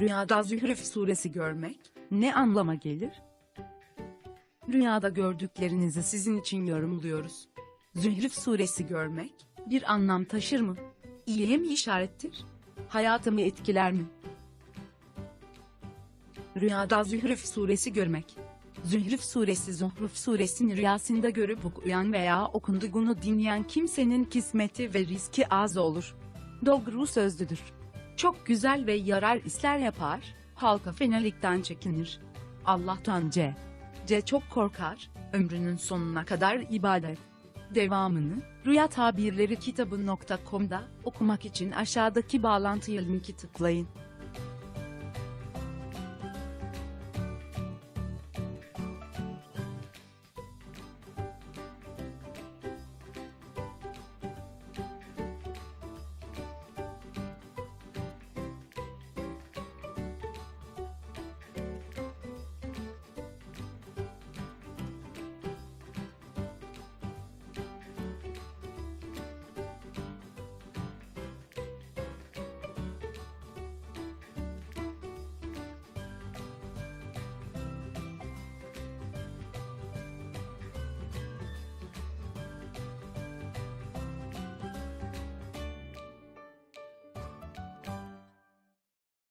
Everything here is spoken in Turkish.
Rüyada Zührüf suresi görmek ne anlama gelir? Rüyada gördüklerinizi sizin için yorumluyoruz. Zührüf suresi görmek bir anlam taşır mı? İyiye mi işarettir? Hayatımı etkiler mi? Rüyada Zührüf suresi görmek. Zührüf suresi Zuhruf suresini rüyasında görüp okuyan veya okunduğunu dinleyen kimsenin kismeti ve riski az olur. Doğru sözlüdür. Çok güzel ve yarar işler yapar, halka fenalikten çekinir. Allah'tan C. C çok korkar, ömrünün sonuna kadar ibadet. Devamını, Rüya Tabirleri kitabı.com'da okumak için aşağıdaki bağlantıya linki tıklayın.